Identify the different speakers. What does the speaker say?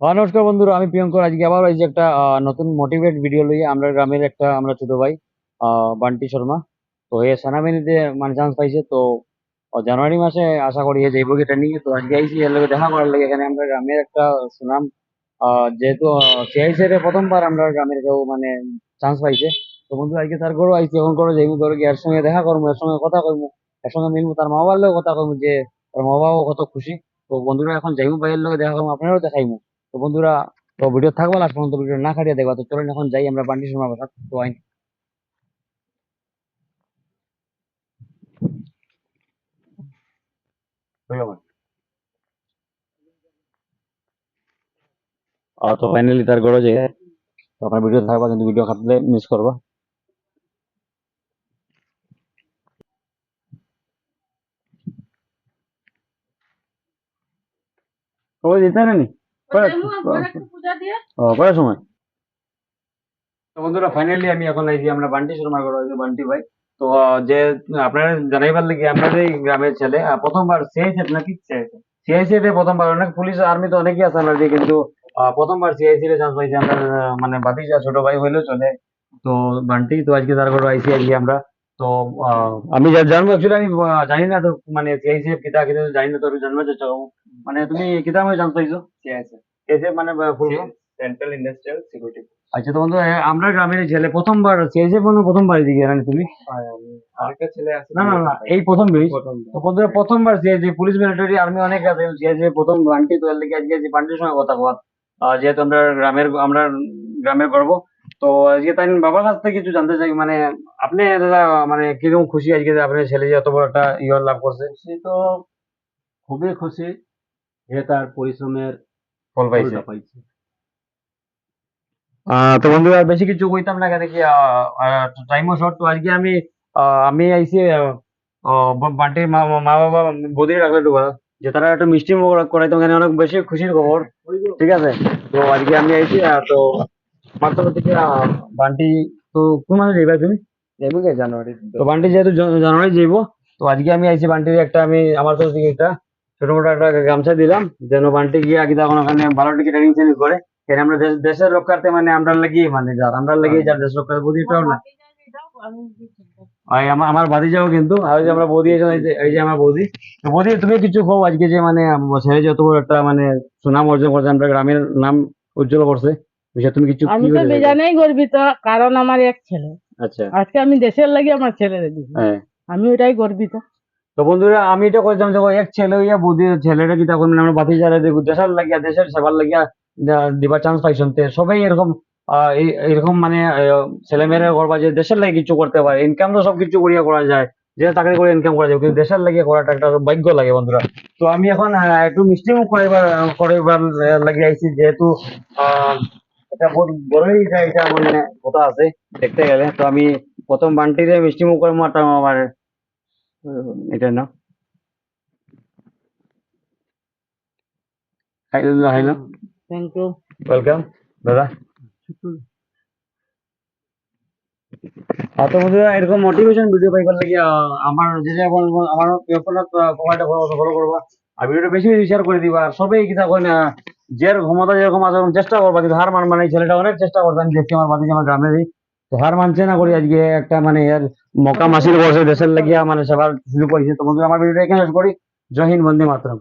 Speaker 1: নমস্কার বন্ধুরা, আমি প্রিয়ঙ্কর আজকে আবার এই যে একটা নতুন মোটিভেট ভিডিও লইয়ে আমরা গ্রামের একটা, আমরা ছোট ভাই বান্টি শর্মা। তো এ সেনাবাহিনীতে মানে চান্স পাইছে। তো জানুয়ারি মাসে আশা করি যে যাইব ট্রেনিং তো আজকে আইসি এর লগে দেখা করার লাগে। এখানে আমরা গ্রামের একটা সুনাম যেহেতু সিআইসি এর প্রথমবার আমরা গ্রামের কেউ মানে চান্স পাইছে। তো বন্ধু, আজকে তার ঘরও আইসি এখন করে যাইবো ধরো কি এর সঙ্গে দেখা করব, এর সঙ্গে কথা কইবো, এর সঙ্গে মিলবো, তার মা বাবার কথা কইবো, যে তার মা বাবাও কত খুশি। তো বন্ধুরা, এখন যাইবো, ভাইয়ের লগে দেখা করব, আপনারাও দেখাইবো। তো বন্ধুরা তো ভিডিও থাকব লাস্ট পর্যন্ত ভিডিও না কাটিয়ে দেখবা তো চলুন এখন যাই আমরা বান্টি শর্মা বাসা তো আইন। তো ফাইনালি তার যাই তো আপনার ভিডিও থাকবা কিন্তু ভিডিও কাটলে মিস করবা। সবাই দিতে না নি ও কয়টার সময়? তো বন্ধুরা ফাইনালি আমি এখন আইছি আমরা বান্টি শর্মা ঘর হইছে বান্টি ভাই। তো আহ, যে আপনারা জানাইবার লাগি আপনাদের এই গ্রামের ছেলে আহ, প্রথমবার সিআইসি নাকি সিআইসি তে প্রথমবার অনেক পুলিশ আর্মি তো অনেকই আছে আমরা দিয়ে কিন্তু আহ, প্রথমবার সিআইসি তে চান্স পাইছি আমরা আহ, মানে বাতিজা ছোট ভাই হইলেও চলে। তো বান্টি তো আজকে তার ঘরে আইসি আজকে আমরা। তো আমি যা জানব অ্যাকচুয়ালি আমি জানি না তো মানে সিআইসি কিতা কিতা জানি না তো আমি জানবার চেষ্টা মানে তুমি কিতা হয়ে জানতে পাইছো সিআইসি এসে মানে ফুল
Speaker 2: সেন্ট্রাল ইন্ডাস্ট্রিয়াল সিকিউরিটি
Speaker 1: আচ্ছা তো বন্ধু আমরা গ্রামের ছেলে প্রথমবার সিআইসি মনে প্রথমবার এদিকে রানি তুমি?
Speaker 2: আরেকটা ছেলে আছে
Speaker 1: না না না এই প্রথম বেশ তো বন্ধুরা প্রথমবার সিআইসি পুলিশ মিলিটারি আর্মি অনেক আছে সিআইসি প্রথম বান্টি তো এর লেগে আজকে যে বান্টির সঙ্গে কথা আহ, যেহেতু আমরা গ্রামের আমরা গ্রামের গর্ব তো আজকে তাই বাবার কাছ থেকে কিছু জানতে চাই মানে আপনি দাদা মানে কীরকম খুশি আজকে যে আপনার ছেলে যে এত বড় একটা ইয়ে লাভ করছে?
Speaker 2: সে তো খুবই খুশি যে তার পরিশ্রমের
Speaker 1: ফল পাইছে।
Speaker 2: পাইছে।
Speaker 1: তো বন্ধু আর বেশি কিছু কইতাম না কেন কি টাইমও শর্ট তো আজকে আমি আহ, আমি আইসি বান্টির মা মা বাবা বদির রাখলে একটু যে তারা একটা মিষ্টি মুখ করাইতো অনেক বেশি খুশির খবর। ঠিক আছে? তো আজকে আমি আইসি তো থেকে বান্টি তো কোন মাসে যাইবা তুমি?
Speaker 2: যাইবো কে জানুয়ারি।
Speaker 1: তো বান্টি যেহেতু জানুয়ারি যাইব তো আজকে আমি আইসি বান্টির একটা আমি আমার তরফ থেকে একটা ছোট মোটো একটা গামছা দিলাম যেন বান্টি গিয়ে আগে তখন ওখানে ভালো টিকে ট্রেনিং করে। কেন আমরা দেশের রক্ষার্থে মানে আমরা লাগি মানে যার আমরা লাগি যার দেশ রক্ষার বদিটাও না আমার আমার বাদি যাও কিন্তু আর যে আমরা বৌদি এসে এই যে- আমার বৌদি তো বৌদি তুমি কিছু কও আজকে যে মানে ছেলে যত বড় একটা মানে সুনাম অর্জন করছে আমরা গ্রামের নাম উজ্জ্বল করছে। বিষয়ে তুমি কিছু
Speaker 3: আমি তো বেজানেই গর্বিত কারণ আমার এক ছেলে।
Speaker 1: আচ্ছা।
Speaker 3: আজকে আমি দেশের লাগি আমার ছেলে দিছি
Speaker 1: হ্যাঁ।
Speaker 3: আমি ওইটাই গর্বিত।
Speaker 1: তো বন্ধুরা আমি এটা কইতাম যে এক ছেলে হইয়া বুদ্ধি ছেলেটা কি তখন আমরা বাতি যারা দেশের লাগিয়া দেশের সেবার লাগিয়া দিবার চান্স পাইছেন সবাই এরকম এরকম মানে ছেলে মেয়েরা করবা যে দেশের লাগে কিছু করতে পারে ইনকাম তো সব কিছু করিয়া করা যায় যে চাকরি করে ইনকাম করা যায় কিন্তু দেশের লাগিয়ে করাটা একটা ভাগ্য লাগে বন্ধুরা। তো আমি এখন আহ, একটু মিষ্টি মুখ করাইবার করাইবার লাগে আইছি যেহেতু আহ, এটা বহুত বড়ই এটা এটা মানে কথা আছে দেখতে গেলে। তো আমি প্রথম বান্টিরে মিষ্টি মুখ করে আমার আমার এটা না। Hello hello
Speaker 3: thank you
Speaker 1: welcome দাদা। তো বন্ধুরা এরকম মোটিভেশন ভিডিও পাইবার লাগি আমার যে যে এখন আমার পেপারটা কমাইটা ফলো করবা। আর ভিডিওটা বেশি বেশি শেয়ার করে দিবা আর সবাই কিতা কই না যে ক্ষমতা, যেরকম আছে চেষ্টা করবা, কিন্তু হার মান মানে এই ছেলেটা অনেক চেষ্টা করবে আমি দেখছি আমার বাড়ি আমার গ্রামেরই তো হার মানছে না করি আজকে একটা মানে এর মকা মাসির বসে দেশের লাগিয়া মানে সেবার শুরু করেছে তো বন্ধুরা, আমার ভিডিওটা এখানে শেষ করি। জয় হিন্দ, বন্দে মাতরম।